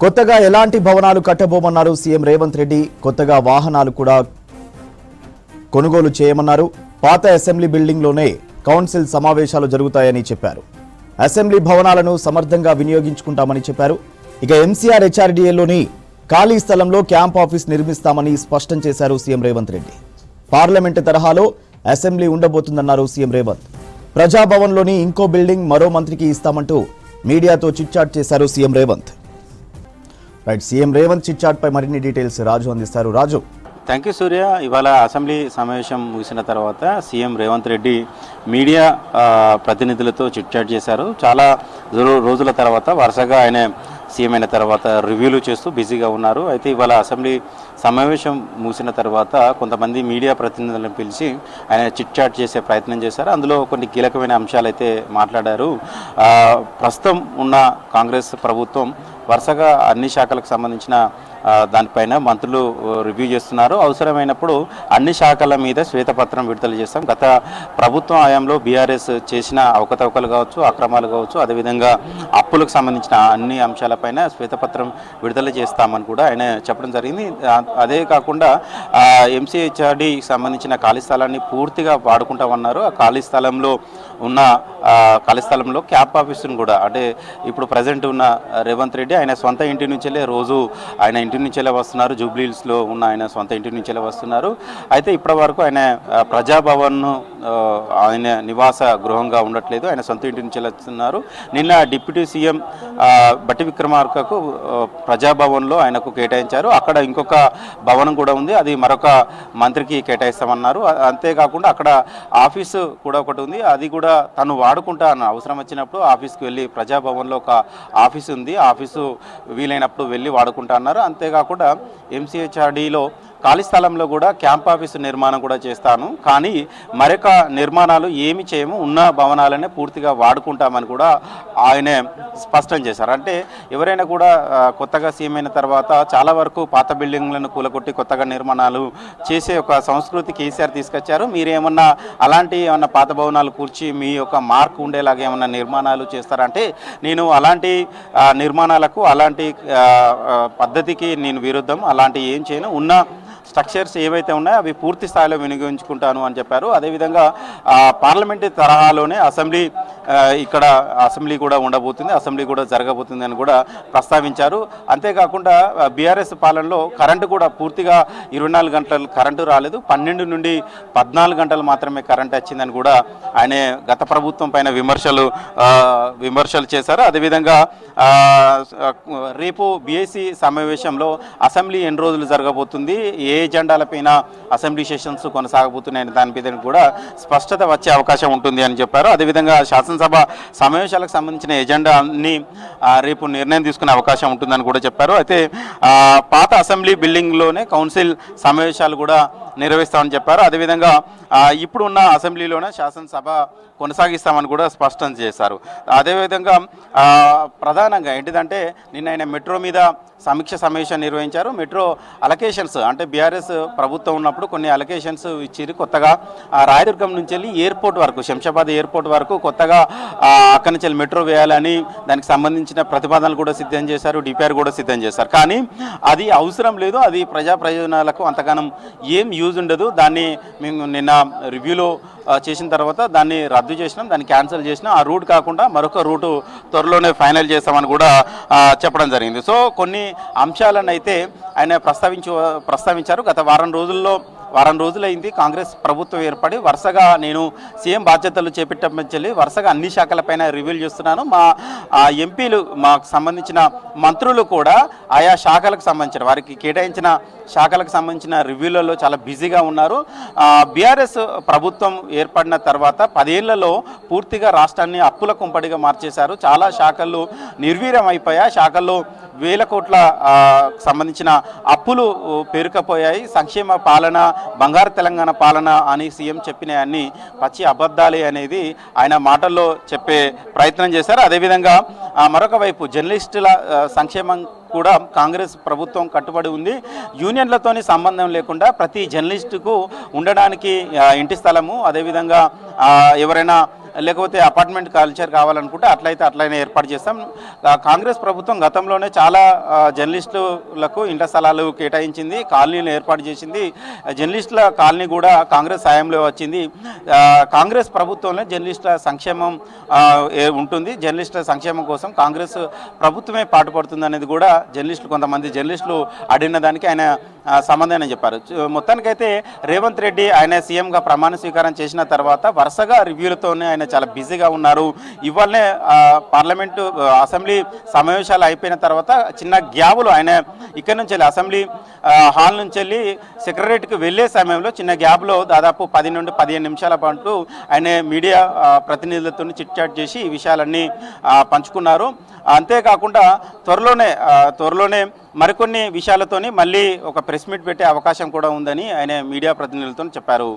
కొత్తగా ఎలాంటి భవనాలు కట్టబోమన్నారు సీఎం రేవంత్ రెడ్డి? కొత్తగా వాహనాలు కూడా కొనుగోలు చేయమన్నారు. పాత అసెంబ్లీ బిల్డింగ్లోనే కౌన్సిల్ సమావేశాలు జరుగుతాయని చెప్పారు. అసెంబ్లీ భవనాలను సమర్థంగా వినియోగించుకుంటామని చెప్పారు. ఇక ఎంసీఆర్ హెచ్ఆర్డీఏలోని ఖాళీ స్థలంలో క్యాంప్ ఆఫీస్ నిర్మిస్తామని స్పష్టం చేశారు సీఎం రేవంత్ రెడ్డి. పార్లమెంటు తరహాలో అసెంబ్లీ ఉండబోతుందన్నారు సీఎం రేవంత్. ప్రజాభవన్లోని ఇంకో బిల్డింగ్ మరో మంత్రికి ఇస్తామంటూ మీడియాతో చిట్చాట్ చేశారు CM Revanth. Right CM Revanth chitchat పై మరిన్ని డీటెయిల్స్ రాజు అందిస్తారు. రాజు. Thank you Surya. ఇవాళ అసెంబ్లీ సమావేశం ముగిసిన తర్వాత సీఎం రేవంత్ రెడ్డి మీడియా ప్రతినిధులతో చిట్చాట్ చేశారు. చాలా రోజుల తర్వాత వరుసగా ఆయన సీఎం అయిన తర్వాత రివ్యూలు చేస్తూ బిజీగా ఉన్నారు. అయితే ఇవాళ అసెంబ్లీ సమావేశం ముగిసిన తర్వాత కొంతమంది మీడియా ప్రతినిధులను పిలిచి ఆయన చిట్చాట్ చేసే ప్రయత్నం చేశారు. అందులో కొన్ని కీలకమైన అంశాలు అయితే మాట్లాడారు ప్రస్తుతం ఉన్న కాంగ్రెస్ ప్రభుత్వం వరుసగా అన్ని శాఖలకు సంబంధించిన దానిపైన మంత్రులు రివ్యూ చేస్తున్నారు. అవసరమైనప్పుడు అన్ని శాఖల మీద శ్వేతపత్రం విడుదల చేస్తాం. గత ప్రభుత్వం హయాంలో బీఆర్ఎస్ చేసిన అవకతవకలు కావచ్చు అక్రమాలు కావచ్చు అదేవిధంగా అప్పులకు సంబంధించిన అన్ని అంశాలపైన శ్వేతపత్రం విడుదల చేస్తామని కూడా ఆయన చెప్పడం జరిగింది. అదే కాకుండా ఎంసీహెచ్ఆర్డీకి సంబంధించిన ఖాళీ స్థలాన్ని పూర్తిగా వాడుకుంటామన్నారు. ఆ ఖాళీ స్థలంలో ఉన్న ఖాళీ స్థలంలో క్యాప్ ఆఫీసును కూడా అంటే ఇప్పుడు ప్రజెంట్ ఉన్న రేవంత్ రెడ్డి ఆయన సొంత ఇంటి నుంచెల్లే రోజు ఆయన ఇంటి ఇంటి నుంచెల్లే వస్తున్నారు? జూబ్లీహిల్స్లో ఉన్న ఆయన సొంత ఇంటి నుంచెల్లే వస్తున్నారు? అయితే ఇప్పటి వరకు ఆయన ప్రజాభవన్ను ఆయన నివాస గృహంగా ఉండట్లేదు. ఆయన సొంత ఇంటి నుంచి వెళ్తున్నారు. నిన్న డిప్యూటీ సీఎం బట్టి విక్రమార్కకు ప్రజాభవన్లో ఆయనకు కేటాయించారు. అక్కడ ఇంకొక భవనం కూడా ఉంది. అది మరొక మంత్రికి కేటాయిస్తామన్నారు. అంతేకాకుండా అక్కడ ఆఫీసు కూడా ఒకటి ఉంది. అది కూడా తను వాడుకుంటా అన్న అవసరం వచ్చినప్పుడు ఆఫీస్కి వెళ్ళి ప్రజాభవన్లో ఒక ఆఫీస్ ఉంది. ఆఫీసు వీలైనప్పుడు వెళ్ళి వాడుకుంటా అన్నారు. అంతేకాకుండా ఎంసీహెచ్ఆర్డీలో ఖాళీ స్థలంలో కూడా క్యాంప్ ఆఫీసు నిర్మాణం కూడా చేస్తాను. కానీ మరొక నిర్మాణాలు ఏమి చేయము ఉన్న భవనాలనే పూర్తిగా వాడుకుంటామని కూడా ఆయనే స్పష్టం చేశారు. అంటే ఎవరైనా కూడా కొత్తగా సీఎం అయిన తర్వాత చాలా వరకు పాత బిల్డింగ్లను కూలగొట్టి కొత్తగా నిర్మాణాలు చేసే ఒక సంస్కృతి కేసీఆర్ తీసుకొచ్చారు. మీరేమన్నా అలాంటి ఏమన్నా పాత భవనాలు కూర్చి మీ యొక్క మార్క్ ఉండేలాగా ఏమన్నా నిర్మాణాలు చేస్తారంటే నేను అలాంటి నిర్మాణాలకు అలాంటి పద్ధతికి నేను విరుద్ధం. అలాంటి ఏం చేయను. ఉన్న స్ట్రక్చర్స్ ఏవైతే ఉన్నాయో అవి పూర్తి స్థాయిలో వినియోగించుకుంటాను అని చెప్పారు. అదేవిధంగా పార్లమెంటరీ తరహాలోనే అసెంబ్లీ ఇక్కడ అసెంబ్లీ కూడా ఉండబోతుంది అసెంబ్లీ కూడా జరగబోతుంది అని కూడా ప్రస్తావించారు. అంతేకాకుండా బీఆర్ఎస్ పాలనలో కరెంటు కూడా పూర్తిగా ఇరవై నాలుగు గంటలు కరెంటు రాలేదు. పన్నెండు నుండి పద్నాలుగు గంటలు మాత్రమే కరెంట్ వచ్చిందని కూడా ఆయన గత ప్రభుత్వం పైన విమర్శలు విమర్శలు చేశారు. అదేవిధంగా రేపు బీఎస్సీ సమావేశంలో అసెంబ్లీ ఎన్ని రోజులు జరగబోతుంది ఏ ఎజెండాలపైన అసెంబ్లీ సెషన్స్ కొనసాగబోతున్నాయని దాని మీద కూడా స్పష్టత వచ్చే అవకాశం ఉంటుంది అని చెప్పారు. అదేవిధంగా శాసనసభ సమావేశాలకు సంబంధించిన ఎజెండా అన్ని రేపు నిర్ణయం తీసుకునే అవకాశం ఉంటుందని కూడా చెప్పారు. అయితే పాత అసెంబ్లీ బిల్డింగ్లోనే కౌన్సిల్ సమావేశాలు కూడా నిర్వహిస్తామని చెప్పారు. అదేవిధంగా ఇప్పుడున్న అసెంబ్లీలోనే శాసనసభ కొనసాగిస్తామని కూడా స్పష్టం చేశారు. అదేవిధంగా ప్రధానంగా ఏంటిదంటే నిన్న ఆయన మెట్రో మీద సమీక్ష సమావేశం నిర్వహించారు. మెట్రో అలకేషన్స్ అంటే బీఆర్ఎస్ ప్రభుత్వం ఉన్నప్పుడు కొన్ని అలకేషన్స్ ఇచ్చిరు కొత్తగా రాయదుర్గం నుంచి వెళ్ళి ఎయిర్పోర్ట్ వరకు శంషాబాద్ ఎయిర్పోర్ట్ వరకు కొత్తగా అక్కడి నుంచి మెట్రో వేయాలని దానికి సంబంధించిన ప్రతిపాదనలు కూడా సిద్ధం చేశారు డిపిఆర్ కూడా సిద్ధం చేశారు. కానీ అది అవసరం లేదు అది ప్రజా ప్రయోజనాలకు అంతగానం ఏం యూజ్ ఉండదు. దాన్ని మేము నిన్న రివ్యూలో చేసిన తర్వాత దాన్ని రద్దు చేసినాం దాన్ని క్యాన్సిల్ చేసినాం. ఆ రూట్ కాకుండా మరొక రూటు త్వరలోనే ఫైనల్ చేస్తామని కూడా చెప్పడం జరిగింది. సో కొన్ని అంశాలను అయితే ఆయన ప్రస్తావించు ప్రస్తావించారు. గత వారం రోజుల్లో వారం రోజులైంది. కాంగ్రెస్ ప్రభుత్వం ఏర్పడి వరుసగా నేను సీఎం బాధ్యతలు చేపట్టమని వరుసగా అన్ని శాఖలపైన రివ్యూలు చేస్తున్నాను. మా ఎంపీలు మాకు సంబంధించిన మంత్రులు కూడా ఆయా శాఖలకు సంబంధించిన వారికి కేటాయించిన శాఖలకు సంబంధించిన రివ్యూలలో చాలా బిజీగా ఉన్నారు. బీఆర్ఎస్ ప్రభుత్వం ఏర్పడిన తర్వాత పదేళ్ళలో పూర్తిగా రాష్ట్రాన్ని అప్పుల కుంపడిగా మార్చేశారు. చాలా శాఖలు నిర్వీర్యం అయిపోయా శాఖల్లో వేల కోట్ల సంబంధించిన అప్పులు పేరుకపోయాయి. సంక్షేమ పాలన బంగారు తెలంగాణ పాలన అని సీఎం చెప్పిన అన్ని పచ్చి అబద్ధాలే అనేది ఆయన మాటల్లో చెప్పే ప్రయత్నం చేశారు. అదేవిధంగా మరొక వైపు జర్నలిస్టుల సంక్షేమం కూడా కాంగ్రెస్ ప్రభుత్వం కట్టుబడి ఉంది. యూనియన్లతోని సంబంధం లేకుండా ప్రతి జర్నలిస్టుకు ఉండడానికి ఇంటి స్థలము. అదేవిధంగా ఎవరైనా లేకపోతే అపార్ట్మెంట్ కల్చర్ కావాలనుకుంటే అట్లయితే అట్లయినా ఏర్పాటు చేస్తాం. కాంగ్రెస్ ప్రభుత్వం గతంలోనే చాలా జర్నలిస్టులకు ఇంట స్థలాలు కేటాయించింది కాలనీలు ఏర్పాటు చేసింది. జర్నలిస్టుల కాలనీ కూడా కాంగ్రెస్ సాయంలో వచ్చింది. కాంగ్రెస్ ప్రభుత్వంలో జర్నలిస్టుల సంక్షేమం ఉంటుంది. జర్నలిస్టుల సంక్షేమం కోసం కాంగ్రెస్ ప్రభుత్వమే పాటుపడుతుంది అనేది కూడా జర్నలిస్టులు కొంతమంది జర్నలిస్టులు అడిగిన దానికి ఆయన సమాధానం చెప్పారు. మొత్తానికైతే రేవంత్ రెడ్డి ఆయన సీఎంగా ప్రమాణ స్వీకారం చేసిన తర్వాత వరుసగా రివ్యూలతోనే ఆయన చాలా బిజీగా ఉన్నారు. ఇవాళనే పార్లమెంటు అసెంబ్లీ సమావేశాలు అయిపోయిన తర్వాత చిన్న గ్యాబులు ఆయన ఇక్కడ నుంచి వెళ్ళి అసెంబ్లీ హాల్ నుంచి వెళ్ళి సెక్రటరీకి వెళ్ళే సమయంలో చిన్న గ్యాబ్లో దాదాపు పది నుండి పదిహేను నిమిషాల పాటు ఆయన మీడియా ప్రతినిధులతో చిట్ చాట్ చేసి ఈ విషయాలన్నీ పంచుకున్నారు. అంతేకాకుండా త్వరలోనే త్వరలోనే మరికొన్ని విషయాలతోని మళ్ళీ ఒక ప్రెస్ మీట్ పెట్టే అవకాశం కూడా ఉందని ఆయన మీడియా ప్రతినిధులతో చెప్పారు.